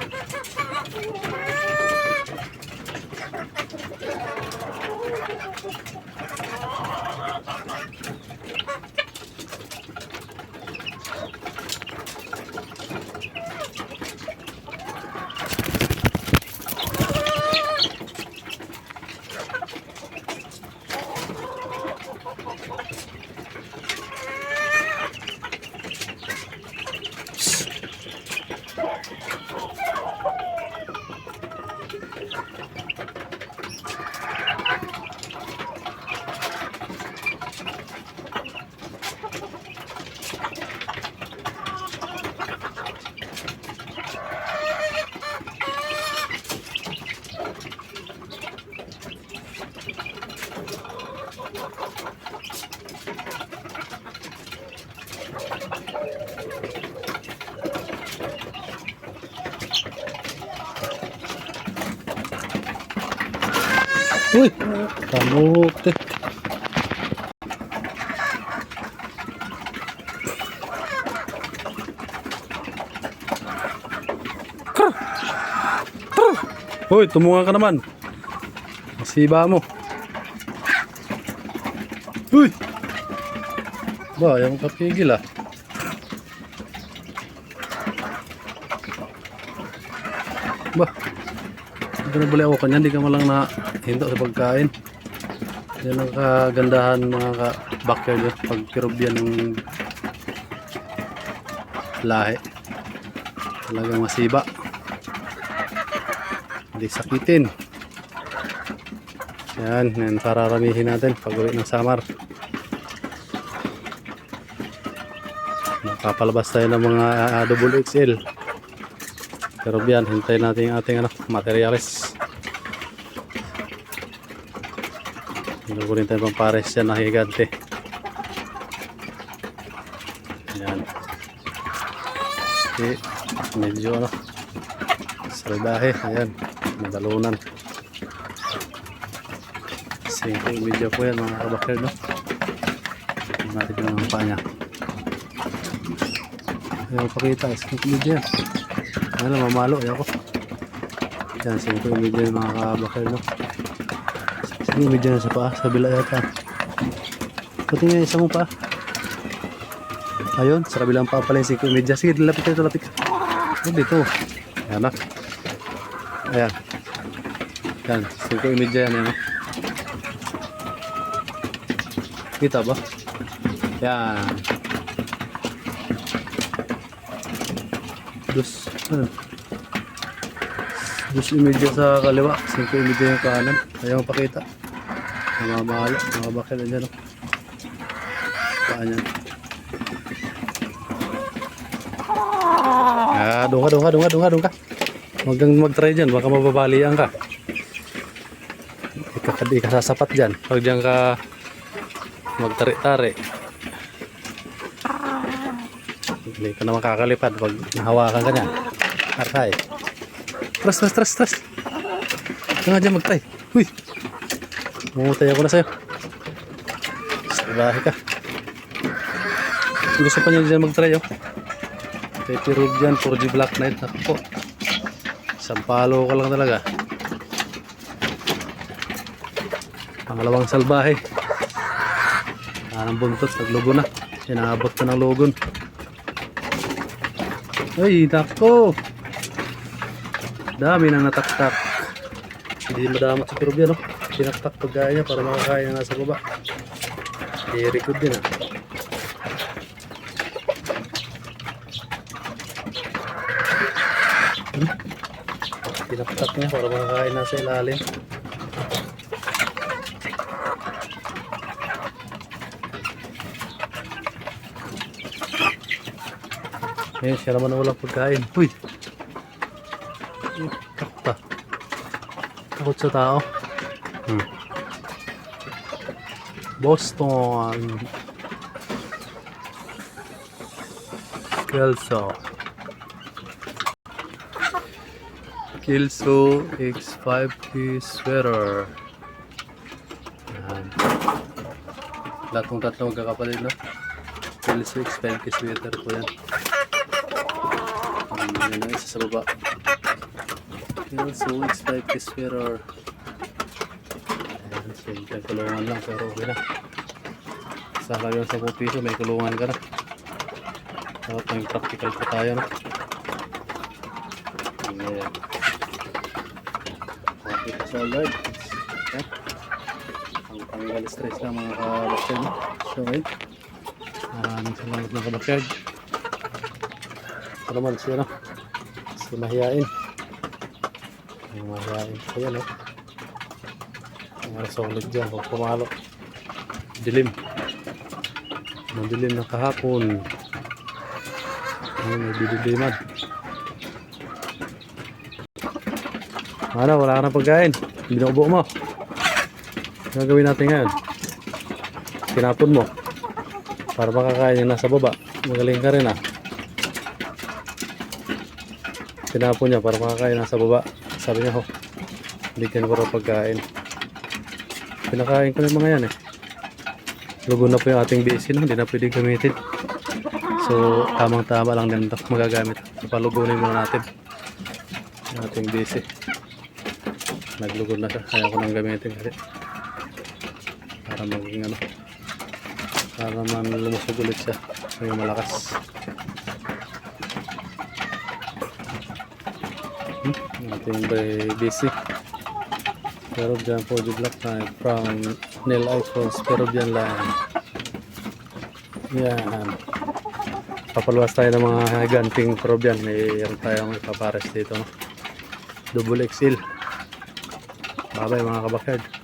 Thank you. Uy, kamuti. Krr! Krr! Uy, tumunga ka naman. Siba mo. Uy! Ba, yung kapigil ah. Ba, hindi na bali ako kanya, hindi ka malang na hinto sa pagkain. Yan ang kagandahan mga ka backyard yun, pag Peruvian ng lahi. Talagang masiba. Hindi sakitin. Yan, yan pararamihin natin pag uwi ng Samar. Makapalabas tayo ng mga double XL. Pero yan, hintayin natin yung ating ano, materialis. Hinukunin tayo pang pares yan na higante. Yan. Okay. Medyo ano, salbahe. Ayan, madalunan. Simple video po yan mga kabakir, no? Natin kung ang paa niya. Ayaw pakita, simple video yan. Ano, mamalo, ayaw ko. Yan, simple video yan mga kabakir, no? Sige, video na sa paa, sa bila yata. Pati nga isa mo pa. Ayun, sa kabilang paa pala yung simple media. Sige, lapit ka, lapit ka. Oh, dito. Ayan na. Ayan. Yan, simple media yan, yan, no? Kita ba? Yan. Dos. Ano? Dos imedya sa kaliwa. Cinco imedya yung kanan. Ayaw pakita. Mga bakil na dyan. Oh. Paan yan. Ah, doon ka, doon ka, doon ka, doon ka, doon ka. Huwag kang mag-try dyan. Baka mababalian ka. Di ka, di ka sasapat dyan. Pag dyan ka magtari-tari. Hindi ka na makakalipad pag nahawakan ka niya. Arkay. Tras, tras, tras, tras. Ito nga dyan magtay. Uy. Mumutay ako na sa'yo. Sabahe ka. Gusto pa niya dyan magtry oh. Kay Peruvian 4G Black Knight. Ako po. Isang palo ka lang talaga. Pangalawang salbahe. Anong buntot, naglugo na. Inaabot na ng lugon. Ay, nako. Dami nang nataktak. Hindi madama sa Peruvian, no? Tinaktak pagkain niya para makakain na nasa baba. I-record din, ah. Hmm? Tinaktak niya para makakain na sa ilalim. Ngayon siya naman ang walang pagkain. Uy, Takot pa. Takot sa tao. Hmm. Boston. Kelso. Kelso X5P sweater. Yan. Lahat ng tatlong magkakapatid na. Kelso X5P sweater po yan. Yan na isa sa baba. Kelso X5P sweater. Ayan, siyempre kulungan lang pero okay na. Sa halagang 10 piso may kulungan ka na. Dapat may practical pa tayo no. Ayan. Okay pa sa Lord. Ang tanggal stress lang mga kabakyard no. So ayun. Maraming salamat mga kabakyard. Ito naman siya no. Si mahiyain. Ang mahiyain. Ayan no. Ang solid dyan. Huwag pumalo. Dilim. Madilim na kahapon. Ayun, may didiliman. Ano, wala ka na pagkain. Binubo mo. Gagawin natin ngayon? Tinapon mo. Para makakain yung nasa baba. Magaling ka rin ah. Tinapon niya para makakain nasa baba. Sabi niya, oh, bigyan ko raw pagkain. Pinakain ko yung mga yan eh. Lugo na po yung ating no, hindi na pwedeng gamitin. So, tamang-tama lang din magagamit. Papalugunin muna natin yung ating BC. Naglugod na siya, kaya ko nang gamitin kasi para maging ano, para man lumusog ulit siya, maging malakas. Hmm, yung ating BC. Peruvian for the black knife from nail icons Peruvian line. Yan. Papaluwas tayo ng mga ganting Peruvian. Mayroon tayong ipapares dito. No? Double XL. Babay mga kabakad.